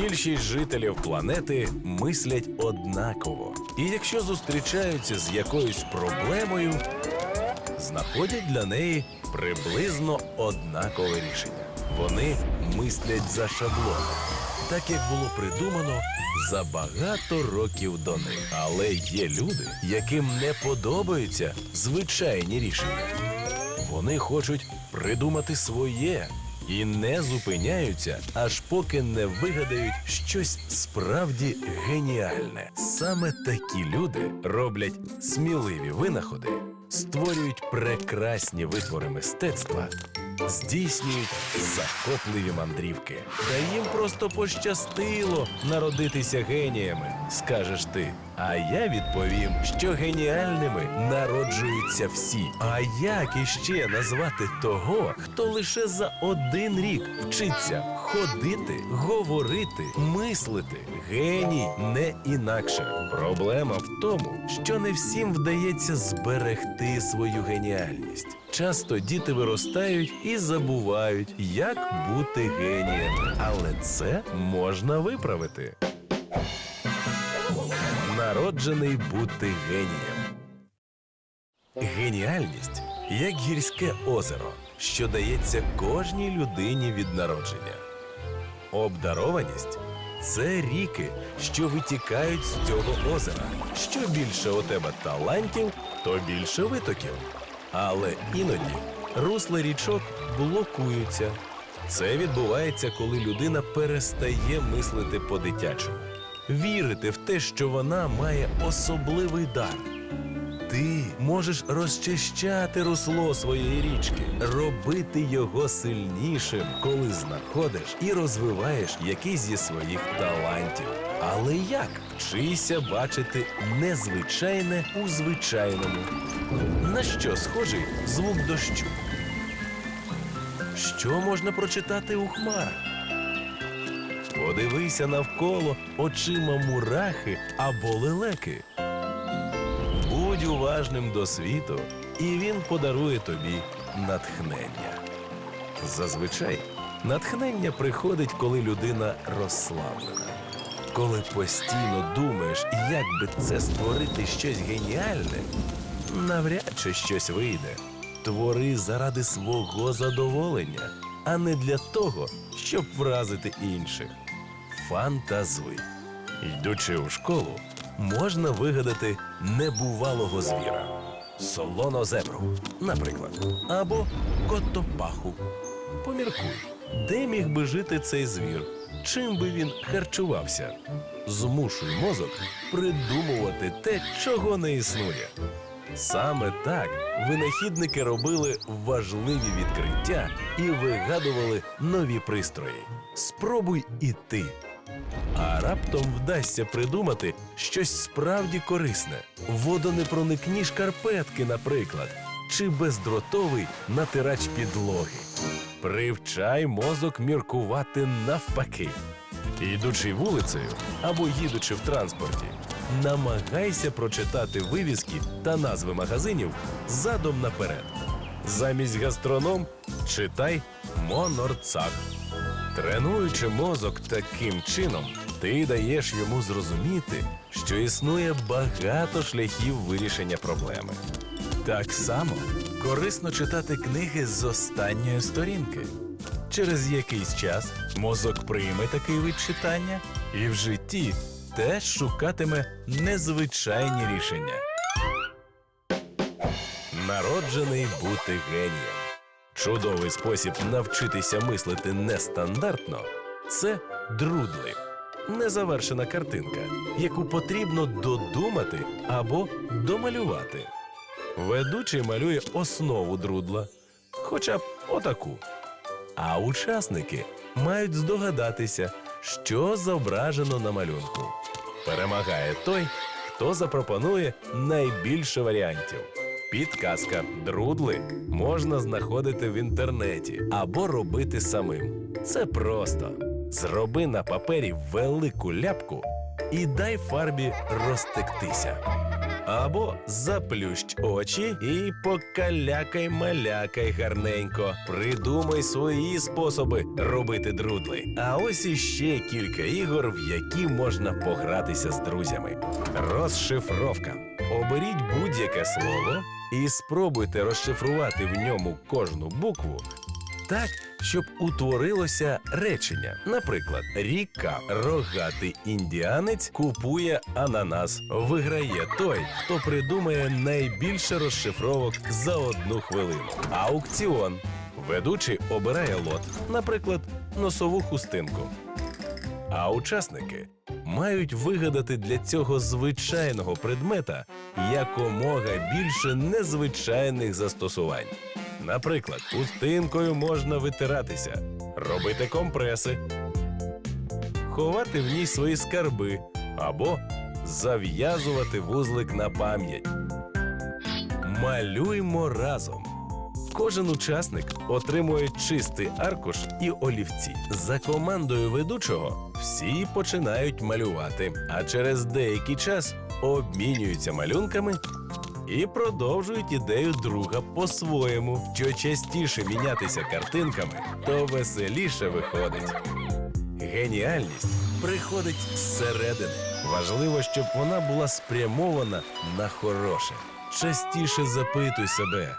Більшість жителів планети мислять однаково. І якщо зустрічаються з якоюсь проблемою, знаходять для неї приблизно однакове рішення. Вони мислять за шаблоном, так як було придумано за багато років до них. Але є люди, яким не подобаються звичайні рішення. Вони хочуть придумати своє і не зупиняються, аж поки не вигадають щось справді геніальне. Саме такі люди роблять сміливі винаходи, створюють прекрасні витвори мистецтва, здійснюють захопливі мандрівки. Та їм просто пощастило народитися геніями, скажеш ти. А я відповім, що геніальними народжуються всі. А як іще назвати того, хто лише за один рік вчиться ходити, говорити, мислити? Геній не інакше. Проблема в тому, що не всім вдається зберегти свою геніальність. Часто діти виростають і забувають, як бути геніями, але це можна виправити. Народжений бути генієм. Геніальність як гірське озеро, що дається кожній людині від народження. Обдарованість це ріки, що витікають з цього озера. Що більше у тебе талантів, то більше витоків. Але іноді русла річок блокуються. Це відбувається, коли людина перестає мислити по-дитячому, вірити в те, що вона має особливий дар. Ти можеш розчищати русло своєї річки, робити його сильнішим, коли знаходиш і розвиваєш якийсь зі своїх талантів. Але як вчися бачити незвичайне у звичайному? На що схожий звук дощу? Що можна прочитати у хмарах? Подивися навколо очима мурахи або лелеки. Уважним до світу, і він подарує тобі натхнення. Зазвичай натхнення приходить, коли людина розслаблена. Коли постійно думаєш, як би це створити щось геніальне, навряд чи щось вийде. Твори заради свого задоволення, а не для того, щоб вразити інших. Фантазуй. Йдучи у школу, можна вигадати небувалого звіра. Солонозебру, наприклад, або котопаху. Поміркуй, де міг би жити цей звір, чим би він харчувався. Змушуй мозок придумувати те, чого не існує. Саме так винахідники робили важливі відкриття і вигадували нові пристрої. Спробуй і ти. А раптом вдасться придумати щось справді корисне: водонепроникні шкарпетки, наприклад, чи бездротовий натирач підлоги. Привчай мозок міркувати навпаки. Ідучи вулицею або їдучи в транспорті, намагайся прочитати вивіски та назви магазинів задом наперед. Замість гастроном читай монорцах. Тренуючи мозок таким чином, ти даєш йому зрозуміти, що існує багато шляхів вирішення проблеми. Так само корисно читати книги з останньої сторінки. Через якийсь час мозок прийме такий вид читання і в житті теж шукатиме незвичайні рішення. Народжений бути генієм. Чудовий спосіб навчитися мислити нестандартно це друдли. Незавершена картинка, яку потрібно додумати або домалювати. Ведучий малює основу друдла, хоча б отаку. А учасники мають здогадатися, що зображено на малюнку. Перемагає той, хто запропонує найбільше варіантів. Підказка друдли можна знаходити в інтернеті або робити самим. Це просто. Зроби на папері велику ляпку і дай фарбі розтектися. Або заплющ очі і покалякай-малякай гарненько. Придумай свої способи робити друдли. А ось іще кілька ігор, в які можна погратися з друзями. Розшифровка. Оберіть будь-яке слово і спробуйте розшифрувати в ньому кожну букву так, щоб утворилося речення. Наприклад, ріка рогатий індіанець купує ананас. Виграє той, хто придумає найбільше розшифровок за одну хвилину. Аукціон. Ведучий обирає лот, наприклад, носову хустинку. А учасники мають вигадати для цього звичайного предмета якомога більше незвичайних застосувань. Наприклад, хустинкою можна витиратися, робити компреси, ховати в ній свої скарби або зав'язувати вузлик на пам'ять. Малюймо разом. Кожен учасник отримує чистий аркуш і олівці. За командою ведучого всі починають малювати, а через деякий час обмінюються малюнками і продовжують ідею друга по-своєму. Що частіше мінятися картинками, то веселіше виходить. Геніальність приходить зсередини. Важливо, щоб вона була спрямована на хороше. Частіше запитуй себе,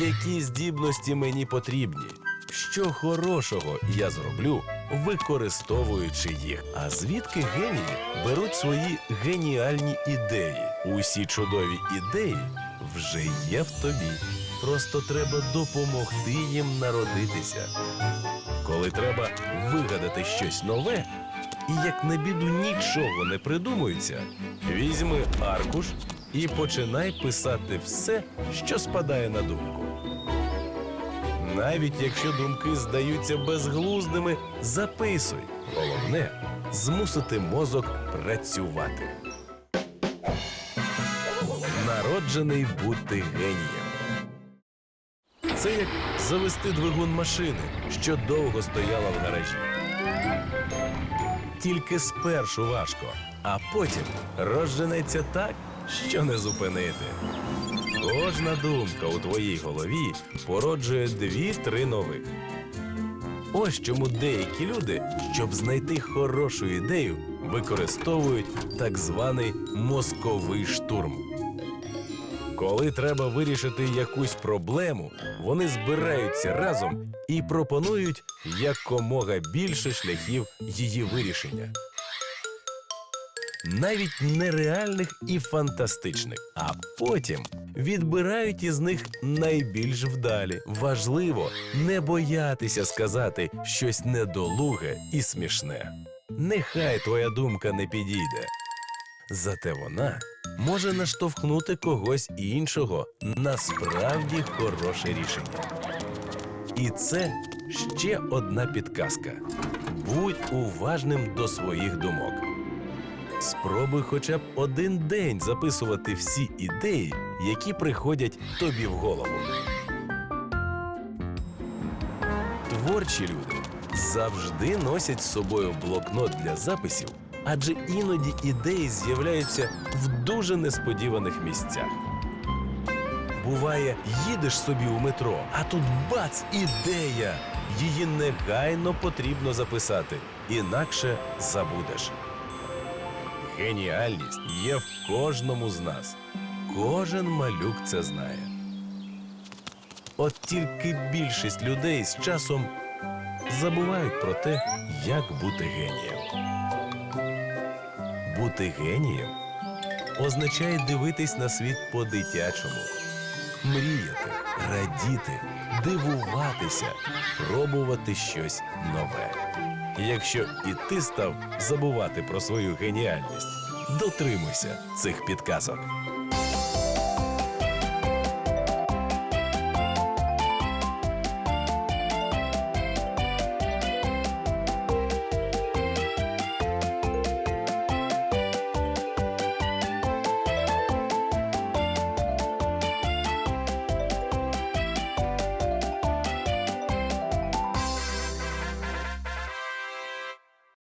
які здібності мені потрібні, що хорошого я зроблю, використовуючи їх. А звідки генії беруть свої геніальні ідеї? Усі чудові ідеї вже є в тобі. Просто треба допомогти їм народитися. Коли треба вигадати щось нове, і як на біду нічого не придумується, візьми аркуш і починай писати все, що спадає на думку. Навіть якщо думки здаються безглуздими, записуй. Головне змусити мозок працювати. Народжений бути генієм. Це як завести двигун машини, що довго стояла в гаражі. Тільки спершу важко, а потім розженеться так, що не зупинити. Кожна думка у твоїй голові породжує дві-три нових. Ось чому деякі люди, щоб знайти хорошу ідею, використовують так званий мозковий штурм. Коли треба вирішити якусь проблему, вони збираються разом і пропонують якомога більше шляхів її вирішення. Навіть нереальних і фантастичних, а потім відбирають із них найбільш вдалі. Важливо не боятися сказати щось недолуге і смішне. Нехай твоя думка не підійде. Зате вона може наштовхнути когось іншого на справді хороше рішення. І це ще одна підказка: будь уважним до своїх думок. Спробуй хоча б один день записувати всі ідеї, які приходять тобі в голову. Творчі люди завжди носять з собою блокнот для записів, адже іноді ідеї з'являються в дуже несподіваних місцях. Буває, їдеш собі у метро, а тут бац, ідея! Її негайно потрібно записати, інакше забудеш. Геніальність є в кожному з нас. Кожен малюк це знає. От тільки більшість людей з часом забувають про те, як бути генієм. Бути генієм означає дивитись на світ по-дитячому, мріяти, радіти, дивуватися, пробувати щось нове. Якщо і ти став забувати про свою геніальність, дотримуйся цих підказок.